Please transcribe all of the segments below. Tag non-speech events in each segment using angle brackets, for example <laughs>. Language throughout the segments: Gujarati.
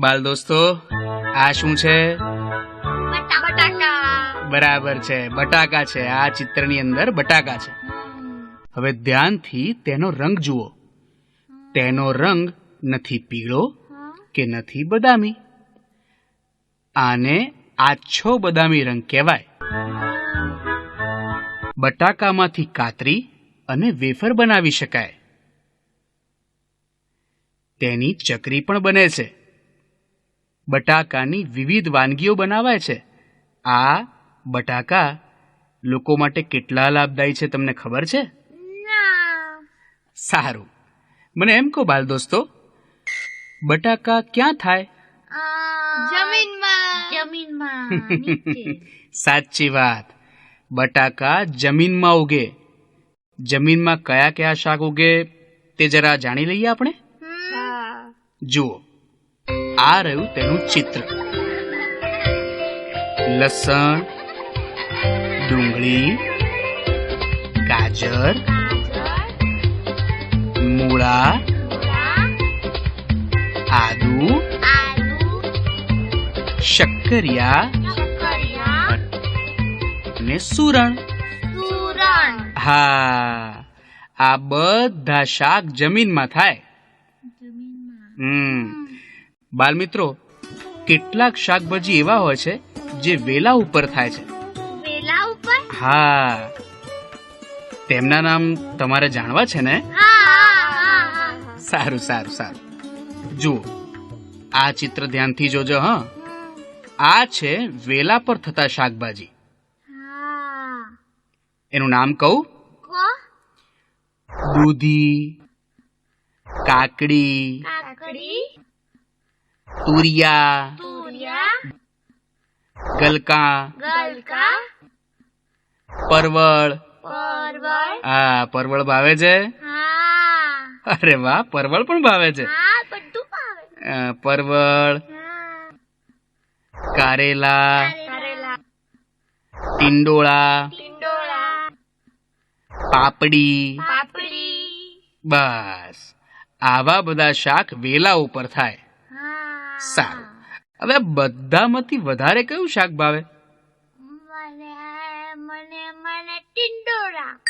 બાલ દોસ્તો આ શું છે? બરાબર છે બટાકા છે. આ ચિત્રની અંદર બટાકા છે. હવે ધ્યાનથી તેનો રંગ જુઓ. તેનો રંગ નથી પીળો કે નથી બદામી. આને આછો બદામી રંગ કહેવાય. બટાકામાંથી કાતરી અને વેફર બનાવી શકાય. તેની ચકરી પણ બને છે. બટાકાની વિવિધ વાનગીઓ બનાવાય છે. આ બટાકા લોકો માટે કેટલા લાભદાયી છે તમને ખબર છે? સારું. મને એમ કહો બાલ દોસ્તો બટાકા ક્યાં થાય? જમીનમાં. જમીનમાં. <laughs> સાચી વાત. બટાકા જમીનમાં ઉગે. જમીનમાં કયા કયા શાક ઉગે તે જરા જાણી લઈએ આપણે? જુઓ. આ રહ્યું તેનું ચિત્ર. લસણ ડુંગળી ગાજર મૂળા આદુ શક્કરિયા અને સુરણ. હા આ બધા શાક જમીનમાં થાય. હમ. બાલમિત્રો કેટલાક શાકભાજી એવા હોય છે જે વેલા ઉપર થાય છે. વેલા ઉપર? હા. તેમના નામ તમારે જાણવા છે ને? સારું સારું સારું. જુઓ આ ચિત્ર ધ્યાનથી જોજો હા. આ છે વેલા પર થતા શાકભાજી. એનું નામ કહું? દૂધી કાકડી કાકડી તુરિયા તુરિયા ગલકા ગલકા પરવળ પરવળ હા પરવળ ભાવે છે હા અરે વાહ પરવળ પણ ભાવે છે હા બધું ભાવે પરવળ કારેલા કરેલા ટિંડોળા ટિંડોળા પાપડી પાપડી બસ આવા બધા શાક વેલા ઉપર થાય સારું. હવે બધામાંથી વધારે કયું શાક ભાવે? મને મને મને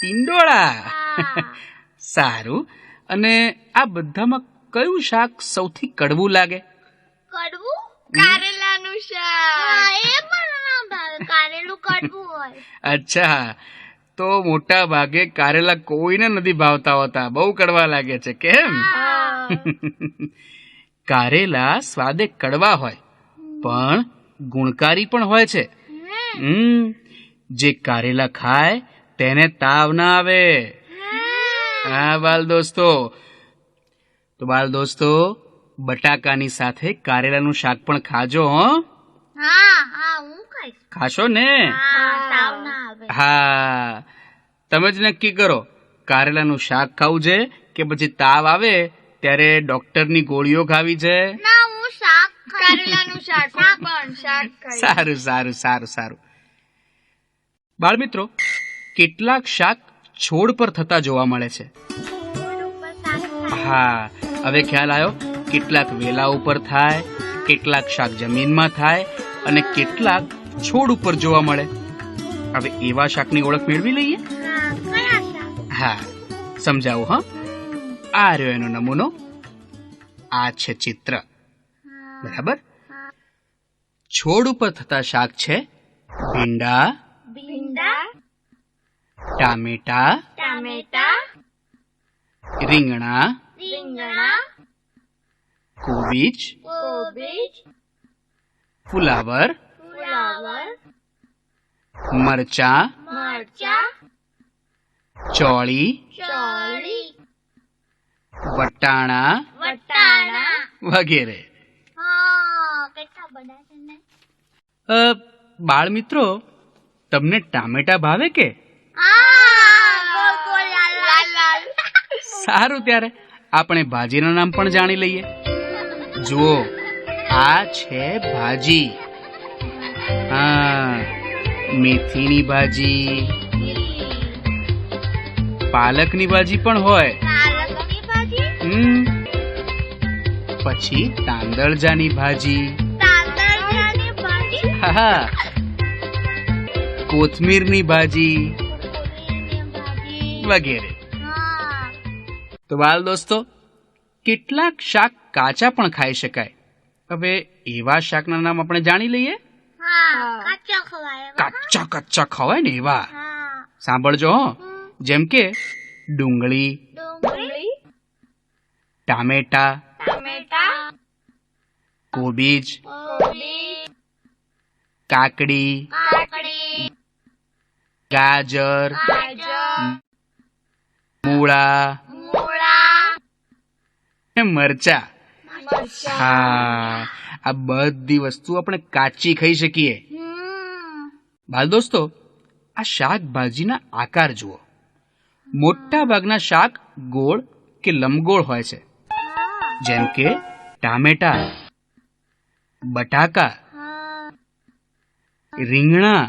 ટિંડોળા. <laughs> સારું. અને આ બધામાં કયું શાક સૌથી કડવું લાગે? કડવું? કારેલાનું શાક. એ પણ ભાવે. કારેલું કડવું હોય. <laughs> અચ્છા. તો મોટા ભાગે કારેલા કોઈને નથી ભાવતા હોતા. બહુ કડવા લાગે છે કેમ? <laughs> કારેલા સ્વાદે કડવા હોય પણ ગુણકારી પણ હોય છે. જે કારેલા ખાય તેને તાવ ના આવે. હા બાલ દોસ્તો તો બાલ દોસ્તો બટાકાની સાથે કારેલાનું શાક પણ ખાજો હો. ખાશો ને? હા. તમે જ નક્કી કરો કારેલાનું શાક ખાવું છે કે પછી તાવ આવે? ત્યારે ડોક્ટરની ગોળીઓ ખાવી છે. ના હું શાક કારેલાનું શાક પણ શાક સારું સારું સારું સારું. બાળમિત્રો કેટલાક શાક છોડ પર થતા જોવા મળે છે. હા હવે ખ્યાલ આવ્યો કેટલાક વેલા ઉપર થાય કેટલાક શાક જમીનમાં થાય અને કેટલાક છોડ ઉપર જોવા મળે. હવે એવા શાકની ઓળખ મેળવી લઈએ? હા સમજાવું હા? આ રહ્યો એનો નમૂનો આ છે ચિત્ર. બરાબર? છોડ ઉપર થતા શાક છે ભીંડા ભીંડા ટામેટા ટામેટા રીંગણા રીંગણા કોબીજ કોબીજ ફુલાવર ફુલાવર મરચા મરચા ચોળી ચોળી વટાણા વટાણા. વગેરે. બાળ બાળમિત્રો તમને ટામેટા ભાવે કે? સારું ત્યારે. આપણે ભાજીના નામ પણ જાણી લઈએ. જુઓ આ છે ભાજી. હા મેથીની ભાજી. પાલકની ભાજી પણ હોય. પછી તાંદળજાની ભાજી. કોથમીરની હા હા. કોથમીરની ભાજી. વગેરે. તો બાલ દોસ્તો કેટલાક શાક કાચા પણ ખાઈ શકાય. હવે એવા શાકના નામ આપણે જાણી લઈએ? કાચા. કાચા ખવાય ને એવા. સાંભળજો. જેમ કે ડુંગળી ટામેટા. ટામેટા. કોબીજ. કોબી કાકડી. કાકડી. ગાજર. ગાજર. મૂળા. મૂળા. મરચા. હા આ બધી વસ્તુ આપણે કાચી ખાઈ શકીએ. બાલ દોસ્તો આ શાકભાજીના આકાર જુઓ. મોટા ભાગના શાક ગોળ કે લંબગોળ હોય છે. જેમ કે ટામેટા બટાકા રીંગણા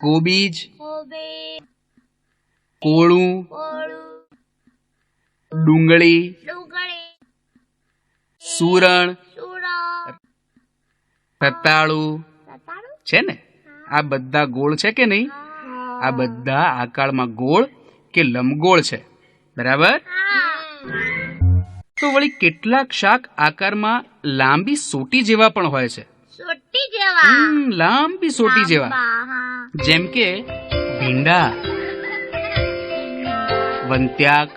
કોબીજ કોળું ડુંગળી સુરણ રતાળું. છે ને? આ બધા ગોળ છે કે નહીં? આ બધા આકારમાં ગોળ કે લંબગોળ છે. બરાબર? તો વળી કેટલાક શાક આકારમાં લાંબી સોટી જેવા પણ હોય છે. સોટી જેવા? લાંબી સોટી જેવા. જેમ કે ભીંડા વંત્યાક.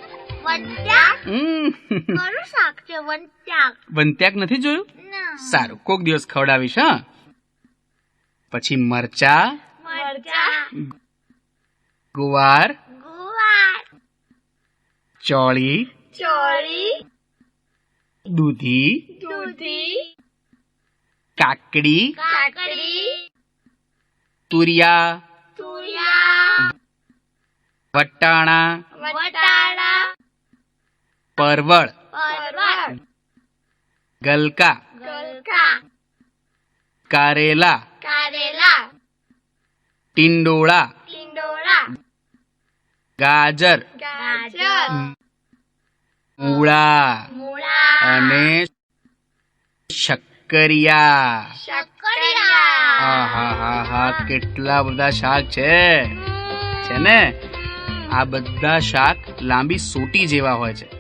વંત્યાક? નથી જોયું? સારું કોક દિવસ ખવડાવીશ હા. પછી મરચા ગુવાર. ચોળી ચોળી દૂધી દૂધી કાકડી કાકડી તુરિયા તુરિયા વટાણા વટાણા પરવળ પરવળ ગલકા ગલકા કારેલા કારેલા ટિંડોળા ટિંડોળા ગાજર ગાજર મૂળા અને શક્કરિયા. હા હા હા કેટલા બધા શાક છે. છે ને? આ બધા શાક લાંબી સોટી જેવા હોય છે.